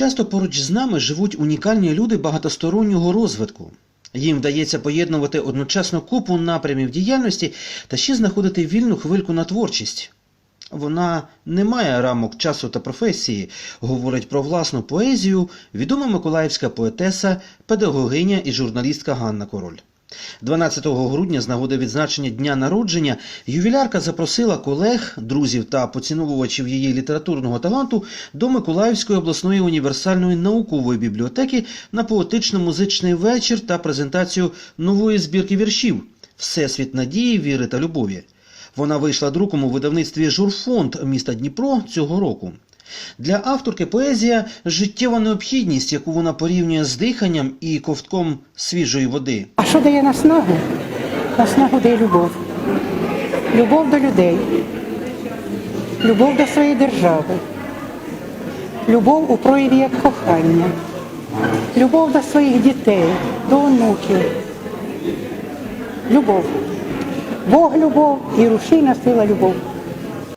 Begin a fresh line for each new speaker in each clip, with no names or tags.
Часто поруч з нами живуть унікальні люди багатостороннього розвитку. Їм вдається поєднувати одночасно купу напрямів діяльності та ще знаходити вільну хвильку на творчість. Вона не має рамок часу та професії, говорить про власну поезію відома миколаївська поетеса, педагогиня і журналістка Ганна Король. 12 грудня з нагоди відзначення дня народження ювілярка запросила колег, друзів та поціновувачів її літературного таланту до Миколаївської обласної універсальної наукової бібліотеки на поетично-музичний вечір та презентацію нової збірки віршів Всесвіт надії, віри та любові. Вона вийшла друком у видавництві Журфонд міста Дніпро цього року. Для авторки поезія життєва необхідність, яку вона порівнює з диханням і ковтком свіжої води.
А що дає наснагу? Наснагу дає любов. Любов до людей, любов до своєї держави, любов у прояві як кохання, любов до своїх дітей, до онуків. Любов. Бог любов і рушійна сила любов.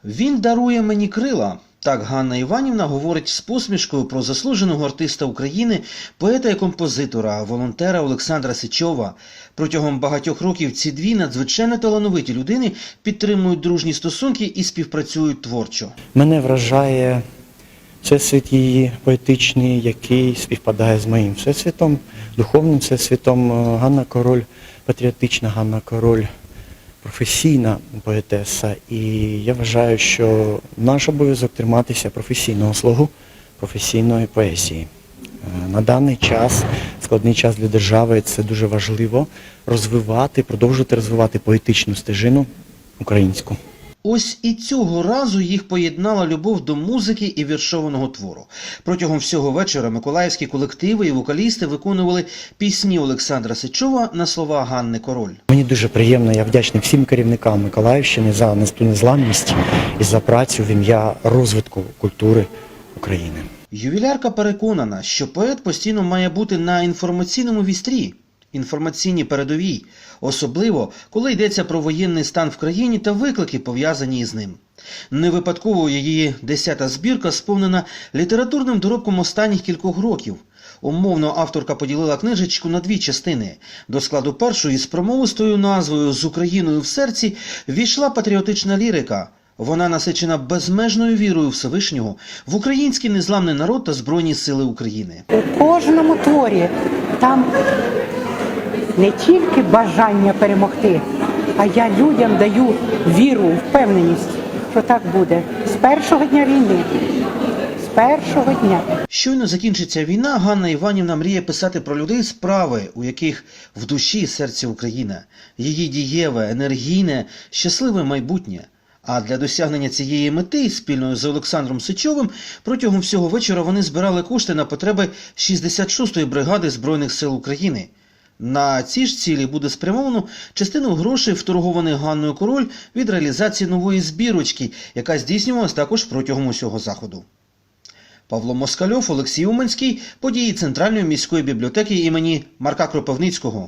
Він дарує мені крила. Так Ганна Іванівна говорить з посмішкою про заслуженого артиста України, поета і композитора, волонтера Олександра Сичова. Протягом багатьох років ці дві надзвичайно талановиті людини підтримують дружні стосунки і співпрацюють творчо.
Мене вражає всесвіт її поетичний, який співпадає з моїм всесвітом, духовним всесвітом. Ганна Король, патріотична Ганна Король, професійна поетеса. І я вважаю, що наш обов'язок триматися професійного слогу, професійної поезії. Е, На даний час, складний час для держави, це дуже важливо розвивати, продовжувати розвивати поетичну стежину українську.
Ось і цього разу їх поєднала любов до музики і віршованого твору. Протягом всього вечора миколаївські колективи і вокалісти виконували пісні Олександра Сичова на слова Ганни Король.
Мені дуже приємно, я вдячний всім керівникам Миколаївщини за незламність і за працю в ім'я розвитку культури України.
Ювілярка переконана, що поет постійно має бути на інформаційному вістрі, інформаційній передовій, особливо коли йдеться про воєнний стан в країні та виклики, пов'язані із ним. Не випадково її десята збірка сповнена літературним доробком останніх кількох років. Умовно авторка поділила книжечку на дві частини. До складу першої з промовистою назвою З Україною в серці війшла патріотична лірика. Вона насичена безмежною вірою Всевишнього в український незламний народ та Збройні Сили України.
У кожному творі там не тільки бажання перемогти, а я людям даю віру, впевненість, що так буде з першого дня війни. Першого дня.
Щойно закінчиться війна, Ганна Іванівна мріє писати про людей справи, у яких в душі серце Україна, її дієве, енергійне, щасливе майбутнє. А для досягнення цієї мети спільно з Олександром Сичовим протягом всього вечора вони збирали кошти на потреби 66-ї бригади Збройних сил України. На ці ж цілі буде спрямовано частину грошей, вторгованих Ганною Король від реалізації нової збірочки, яка здійснювалась також протягом усього заходу. Павло Москальов, Олексій Уманський, події Центральної міської бібліотеки імені Марка Кропивницького.